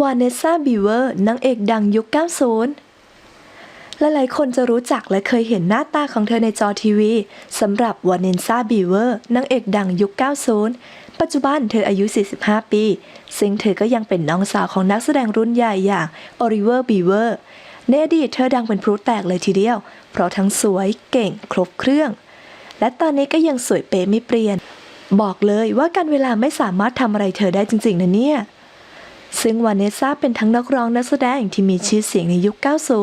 วานเนสซาบีเวอร์นางเอกดังยุค 90 หลายๆ คนจะรู้จักและเคยเห็นหน้าตาของเธอในจอทีวีสำหรับวานเนสซาบีเวอร์นางเอกดังยุค 90 ปัจจุบันเธออายุ 45 ปี ซึ่งเธอก็ยังเป็นน้องสาวของนักแสดงรุ่นใหญ่อย่างโอริเวอร์บีเวอร์ในอดีตเธอดังเป็นพลุแตกเลยทีเดียว เพราะทั้งสวยเก่งครบเครื่อง และตอนนี้ก็ยังสวยเป๊ะไม่เปลี่ยน บอกเลยว่าการเวลาไม่สามารถทำอะไรเธอได้จริงๆนะเนี่ย ซึ่งวานเนสซ่าเป็นทั้งนักร้องนักแสดงที่มีชื่อเสียงในยุค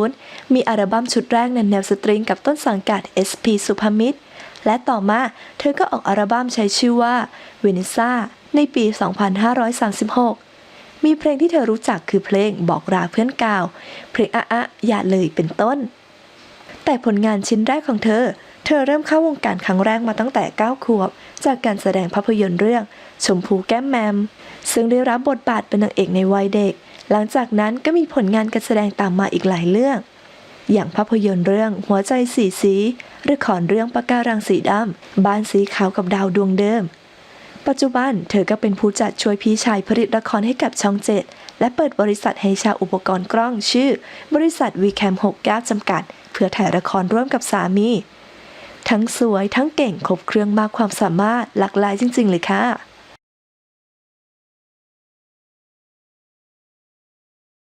90 มีอัลบั้มชุดแรกในแนวสตริงกับต้นสังกัด SP สุภมิตร และต่อมาเธอก็ออกอัลบั้มใช้ชื่อว่าเวเนซ่าในปี 2536 มีเพลงที่เธอรู้จักคือเพลงบอกราเพื่อนเก่าเพลงอะอะอย่าเลยเป็นต้น แต่ผลงานชิ้นแรกของเธอ เธอเริ่มเข้าวงการครั้งแรกมาตั้งแต่ 9 ขวบ จากการแสดงภาพยนตร์เรื่อง ชมพูแก้มแมม ซึ่งได้รับบทบาทเป็นนางเอกในวัยเด็ก หลังจากนั้นก็มีผลงานการแสดงตามมาอีกหลายเรื่อง อย่างภาพยนตร์เรื่องหัวใจสีสีหรือขอนเรื่องปะการังสีดำบ้านสีขาวกับดาวดวงเดิม ปัจจุบันเธอก็เป็นผู้จัดช่วยพี่ชายผลิตละครให้กับช่องเจ็ดและเปิดบริษัทให้เชาอุปกรณ์กล้องชื่อ บริษัทวีแคม69จำกัด เพื่อถ่ายละครร่วมกับสามี ทั้งสวยทั้งเก่งครบเครื่องมากความสามารถหลากหลายจริง ๆ เลยค่ะ